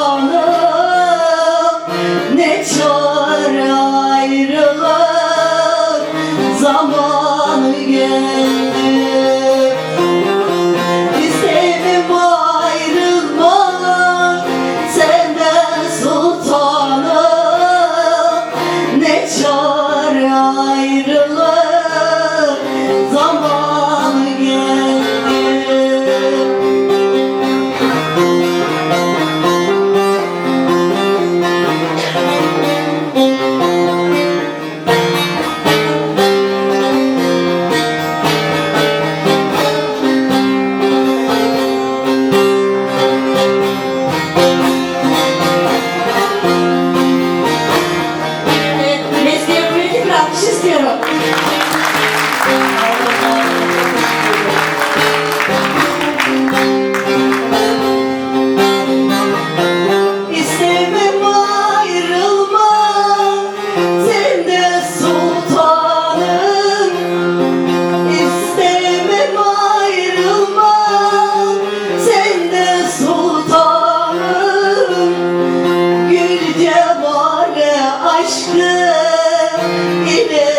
sana ne çare aşkı ile